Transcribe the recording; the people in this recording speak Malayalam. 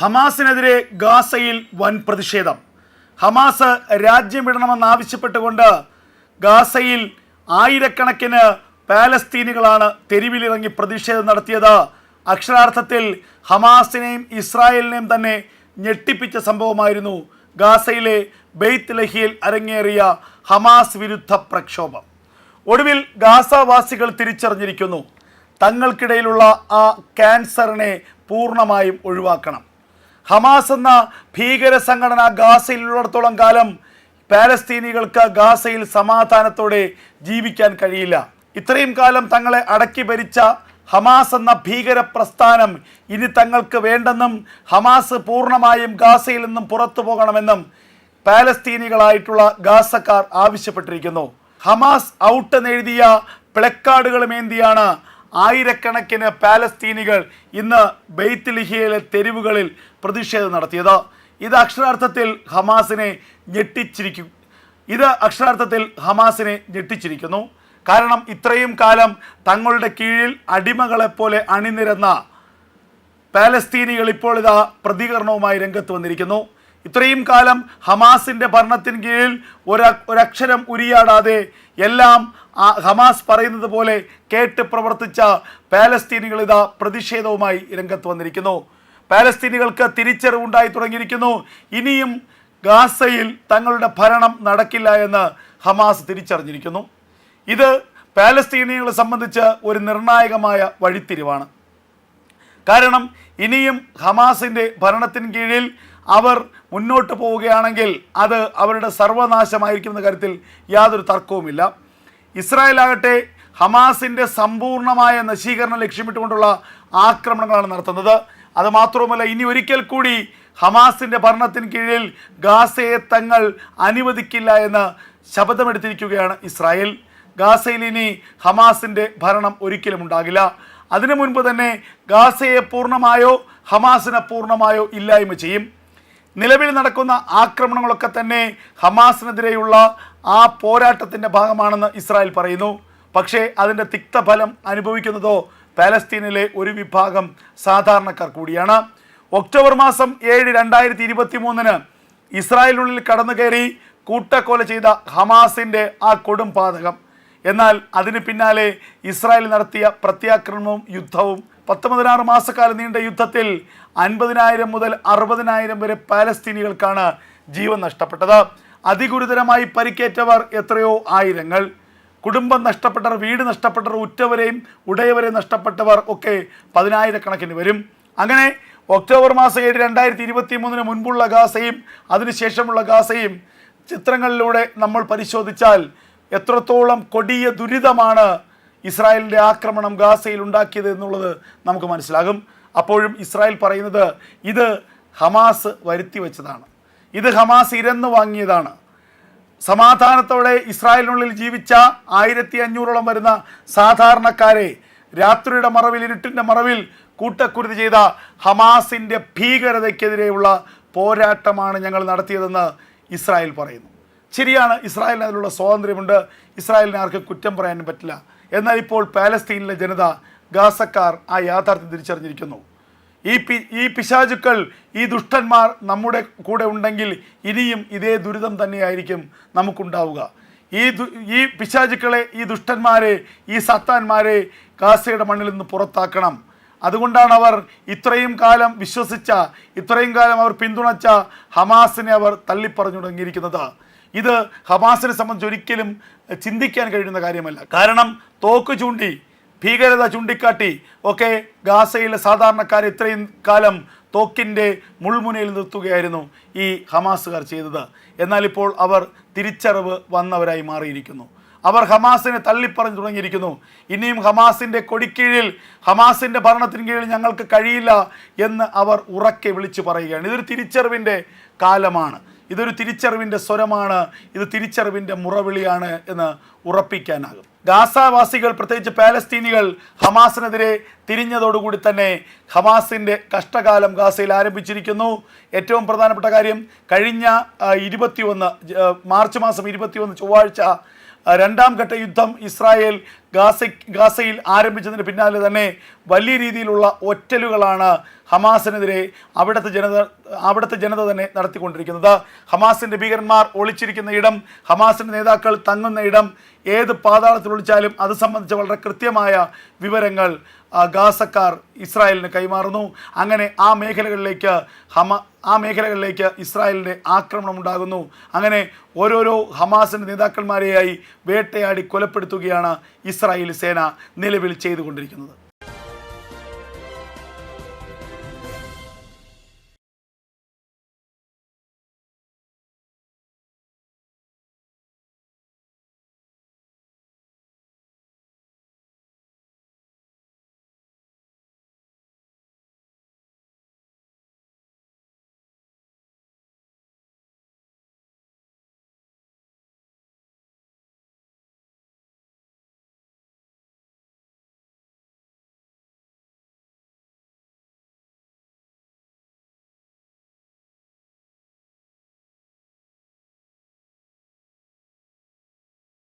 ഹമാസിനെതിരെ ഗാസയിൽ വൻ പ്രതിഷേധം. ഹമാസ് രാജ്യം വിടണമെന്നാവശ്യപ്പെട്ടുകൊണ്ട് ഗാസയിൽ ആയിരക്കണക്കിന് പാലസ്തീനികളാണ് തെരുവിലിറങ്ങി പ്രതിഷേധം നടത്തിയത്. അക്ഷരാർത്ഥത്തിൽ ഹമാസിനെയും ഇസ്രായേലിനെയും തന്നെ ഞെട്ടിപ്പിച്ച സംഭവമായിരുന്നു ഗാസയിലെ ബെയ്ത്ത് ലഹിയിൽ അരങ്ങേറിയ ഹമാസ് വിരുദ്ധ പ്രക്ഷോഭം. ഒടുവിൽ ഗാസവാസികൾ തിരിച്ചറിഞ്ഞിരിക്കുന്നു. തങ്ങൾക്കിടയിലുള്ള ആ ക്യാൻസറിനെ പൂർണമായും ഒഴിവാക്കണം. ഹമാസ് എന്ന ഭീകര സംഘടന ഗാസയിലുള്ളിടത്തോളം കാലം പാലസ്തീനികൾക്ക് ഗാസയിൽ സമാധാനത്തോടെ ജീവിക്കാൻ കഴിയില്ല. ഇത്രയും കാലം തങ്ങളെ അടക്കി ഭരിച്ച ഹമാസ് എന്ന ഭീകര പ്രസ്ഥാനം ഇനി തങ്ങൾക്ക് വേണ്ടെന്നും ഹമാസ് പൂർണമായും ഗാസയിൽ നിന്നും പുറത്തു പോകണമെന്നും പാലസ്തീനികളായിട്ടുള്ള ഗാസക്കാർ ആവശ്യപ്പെട്ടിരിക്കുന്നു. ഹമാസ് ഔട്ട് എന്നെഴുതിയ പ്ലക്കാർഡുകളുമേന്തിയാണ് ആയിരക്കണക്കിന് പാലസ്തീനികൾ ഇന്ന് ബെയ്ത്ത് ലിഹിയയിലെ തെരുവുകളിൽ പ്രതിഷേധം നടത്തിയത്. ഇത് അക്ഷരാർത്ഥത്തിൽ ഹമാസിനെ ഞെട്ടിച്ചിരിക്കും ഇത് അക്ഷരാർത്ഥത്തിൽ ഹമാസിനെ ഞെട്ടിച്ചിരിക്കുന്നു. കാരണം ഇത്രയും കാലം തങ്ങളുടെ കീഴിൽ അടിമകളെപ്പോലെ അണിനിരന്ന പാലസ്തീനികൾ ഇപ്പോൾ ഇതാ പ്രതികരണവുമായി രംഗത്ത് വന്നിരിക്കുന്നു. ഇത്രയും കാലം ഹമാസിന്റെ ഭരണത്തിന് കീഴിൽ ഒര ഒരക്ഷരം ഉരിയാടാതെ എല്ലാം ഹമാസ് പറയുന്നത് പോലെ കേട്ട് പ്രവർത്തിച്ച പാലസ്തീനികൾ ഇതാ പ്രതിഷേധവുമായി രംഗത്ത് വന്നിരിക്കുന്നു. പാലസ്തീനികൾക്ക് തിരിച്ചറിവുണ്ടായി തുടങ്ങിയിരിക്കുന്നു. ഇനിയും ഗാസയിൽ തങ്ങളുടെ ഭരണം നടക്കില്ല എന്ന് ഹമാസ് തിരിച്ചറിഞ്ഞിരിക്കുന്നു. ഇത് പാലസ്തീനികളെ സംബന്ധിച്ച് ഒരു നിർണായകമായ വഴിത്തിരിവാണ്. കാരണം ഇനിയും ഹമാസിന്റെ ഭരണത്തിന് കീഴിൽ അവർ മുന്നോട്ട് പോവുകയാണെങ്കിൽ അത് അവരുടെ സർവനാശമായിരിക്കുമെന്ന കാര്യത്തിൽ യാതൊരു തർക്കവുമില്ല. ഇസ്രായേൽ ആകട്ടെ ഹമാസിന്റെ സമ്പൂർണമായ നശീകരണം ലക്ഷ്യമിട്ടുകൊണ്ടുള്ള ആക്രമണങ്ങളാണ് നടത്തുന്നത്. അത് മാത്രവുമല്ല ഇനി ഒരിക്കൽ കൂടി ഹമാസിന്റെ ഭരണത്തിന് കീഴിൽ ഗാസയെ തങ്ങൾ അനുവദിക്കില്ല എന്ന് ശപഥമെടുത്തിരിക്കുകയാണ് ഇസ്രായേൽ. ഗാസയിൽ ഇനി ഹമാസിന്റെ ഭരണം ഒരിക്കലും ഉണ്ടാകില്ല. അതിനു മുൻപ് തന്നെ ഗാസയെ പൂർണമായോ ഹമാസിനെ പൂർണമായോ ഇല്ലായ്മ ചെയ്യും. നിലവിൽ നടക്കുന്ന ആക്രമണങ്ങളൊക്കെ തന്നെ ഹമാസിനെതിരെയുള്ള ആ പോരാട്ടത്തിന്റെ ഭാഗമാണെന്ന് ഇസ്രായേൽ പറയുന്നു. പക്ഷേ അതിന്റെ തിക്തഫലം അനുഭവിക്കുന്നതോ പാലസ്തീനിലെ ഒരു വിഭാഗം സാധാരണക്കാർ കൂടിയാണ്. ഒക്ടോബർ മാസം ഏഴ് രണ്ടായിരത്തി ഇരുപത്തി മൂന്നിന് ഇസ്രായേലിനുള്ളിൽ കടന്നു കയറി കൂട്ടക്കൊല ചെയ്ത ഹമാസിന്റെ ആ കൊടും പാതകം എന്നാൽ അതിന് പിന്നാലെ ഇസ്രായേൽ നടത്തിയ പ്രത്യാക്രമണവും യുദ്ധവും പത്തൊമ്പതിനാറ് മാസക്കാലം നീണ്ട യുദ്ധത്തിൽ അൻപതിനായിരം മുതൽ അറുപതിനായിരം വരെ പാലസ്തീനികൾക്കാണ് ജീവൻ നഷ്ടപ്പെട്ടത്. അതിഗുരുതരമായി പരിക്കേറ്റവർ എത്രയോ ആയിരങ്ങൾ. കുടുംബം നഷ്ടപ്പെട്ടവർ വീട് നഷ്ടപ്പെട്ടവർ ഉറ്റവരെയും ഉടയവരെയും നഷ്ടപ്പെട്ടവർ ഒക്കെ പതിനായിരക്കണക്കിന് വരും. അങ്ങനെ ഒക്ടോബർ മാസം ഏഴ് രണ്ടായിരത്തി ഇരുപത്തി മൂന്നിന് മുൻപുള്ള ഗാസയും അതിനുശേഷമുള്ള ഗാസയും ചിത്രങ്ങളിലൂടെ നമ്മൾ പരിശോധിച്ചാൽ എത്രത്തോളം കൊടിയ ദുരിതമാണ് ഇസ്രായേലിന്റെ ആക്രമണം ഗാസയിൽ ഉണ്ടാക്കിയത് എന്നുള്ളത് നമുക്ക് മനസ്സിലാകും. അപ്പോഴും ഇസ്രായേൽ പറയുന്നത് ഇത് ഹമാസ് വരുത്തി വെച്ചതാണ്. ഇത് ഹമാസ് ഇരന്ന് വാങ്ങിയതാണ്. സമാധാനത്തോടെ ഇസ്രായേലിനുള്ളിൽ ജീവിച്ച ആയിരത്തി അഞ്ഞൂറോളം വരുന്ന സാധാരണക്കാരെ രാത്രിയുടെ മറവിൽ ഇരുട്ടിന്റെ മറവിൽ കൂട്ടക്കുരുതി ചെയ്ത ഹമാസിന്റെ ഭീകരതയ്ക്കെതിരെയുള്ള പോരാട്ടമാണ് ഞങ്ങൾ നടത്തിയതെന്ന് ഇസ്രായേൽ പറയുന്നു. ശരിയാണ് ഇസ്രായേലിന് അതിലുള്ള സ്വാതന്ത്ര്യമുണ്ട്. ഇസ്രായേലിനെ ആർക്കും കുറ്റം പറയാനും പറ്റില്ല. എന്നാൽ ഇപ്പോൾ പാലസ്തീനിലെ ജനത ഗാസക്കാർ ആ യാഥാർത്ഥ്യം തിരിച്ചറിഞ്ഞിരിക്കുന്നു. ഈ പി ഈ പിശാചുക്കൾ ഈ ദുഷ്ടന്മാർ നമ്മുടെ കൂടെ ഉണ്ടെങ്കിൽ ഇനിയും ഇതേ ദുരിതം തന്നെയായിരിക്കും നമുക്കുണ്ടാവുക. ഈ ഈ പിശാചുക്കളെ ഈ ദുഷ്ടന്മാരെ ഈ സത്താന്മാരെ ഗാസയുടെ മണ്ണിൽ നിന്ന് പുറത്താക്കണം. അതുകൊണ്ടാണ് അവർ ഇത്രയും കാലം വിശ്വസിച്ച ഇത്രയും കാലം അവർ പിന്തുണച്ച ഹമാസിനെ അവർ തള്ളിപ്പറഞ്ഞു തുടങ്ങിയിരിക്കുന്നത്. ഇത് ഹമാസിനെ സംബന്ധിച്ച് ഒരിക്കലും ചിന്തിക്കാൻ കഴിയുന്ന കാര്യമല്ല. കാരണം തോക്ക് ചൂണ്ടി ഭീകരത ചൂണ്ടിക്കാട്ടി ഒക്കെ ഗാസയിലെ സാധാരണക്കാർ ഇത്രയും കാലം തോക്കിന്റെ മുൾമുനയിൽ നിർത്തുകയായിരുന്നു ഈ ഹമാസുകാർ ചെയ്തത്. എന്നാൽ ഇപ്പോൾ അവർ തിരിച്ചറിവ് വന്നവരായി മാറിയിരിക്കുന്നു. അവർ ഹമാസിനെ തള്ളിപ്പറഞ്ഞു തുടങ്ങിയിരിക്കുന്നു. ഇനിയും ഹമാസിന്റെ കൊടിക്കീഴിൽ ഹമാസിന്റെ ഭരണത്തിന് കീഴിൽ ഞങ്ങൾക്ക് കഴിയില്ല എന്ന് അവർ ഉറക്കെ വിളിച്ചു പറയുകയാണ്. ഇതൊരു തിരിച്ചറിവിന്റെ കാലമാണ്. ഇതൊരു തിരിച്ചറിവിന്റെ സ്വരമാണ് ഇത് തിരിച്ചറിവിന്റെ മുറവിളിയാണ് എന്ന് ഉറപ്പിക്കാനാകും. ഗാസാവാസികൾ പ്രത്യേകിച്ച് പാലസ്തീനികൾ ഹമാസിനെതിരെ തിരിഞ്ഞതോടുകൂടി തന്നെ ഹമാസിന്റെ കഷ്ടകാലം ഗാസയിൽ ആരംഭിച്ചിരിക്കുന്നു. ഏറ്റവും പ്രധാനപ്പെട്ട കാര്യം കഴിഞ്ഞ ഇരുപത്തിയൊന്ന് മാർച്ച് മാസം ഇരുപത്തിയൊന്ന് ചൊവ്വാഴ്ച രണ്ടാം ഘട്ട യുദ്ധം ഇസ്രായേൽ ഗാസ ഗാസയിൽ ആരംഭിച്ചതിന് പിന്നാലെ തന്നെ വലിയ രീതിയിലുള്ള ഒറ്റലുകളാണ് ഹമാസിനെതിരെ അവിടുത്തെ ജനത അവിടുത്തെ ജനത തന്നെ നടത്തിക്കൊണ്ടിരിക്കുന്നത്. ഹമാസിന്റെ ഭീകരന്മാർ ഒളിച്ചിരിക്കുന്ന ഇടം ഹമാസിന്റെ നേതാക്കൾ തങ്ങുന്ന ഇടം ഏത് പാതാളത്തിൽ ഒളിച്ചാലും അത് സംബന്ധിച്ച വളരെ കൃത്യമായ വിവരങ്ങൾ ഗാസക്കാർ ഇസ്രായേലിന് കൈമാറുന്നു. അങ്ങനെ ആ മേഖലകളിലേക്ക് ഹമ ആ മേഖലകളിലേക്ക് ഇസ്രായേലിന്റെ ആക്രമണം ഉണ്ടാകുന്നു. അങ്ങനെ ഓരോരോ ഹമാസിന്റെ നേതാക്കന്മാരെയായി വേട്ടയാടി കൊലപ്പെടുത്തുകയാണ് ഇസ്രായേൽ സേന നിലവിൽ ചെയ്തുകൊണ്ടിരിക്കുന്നത്.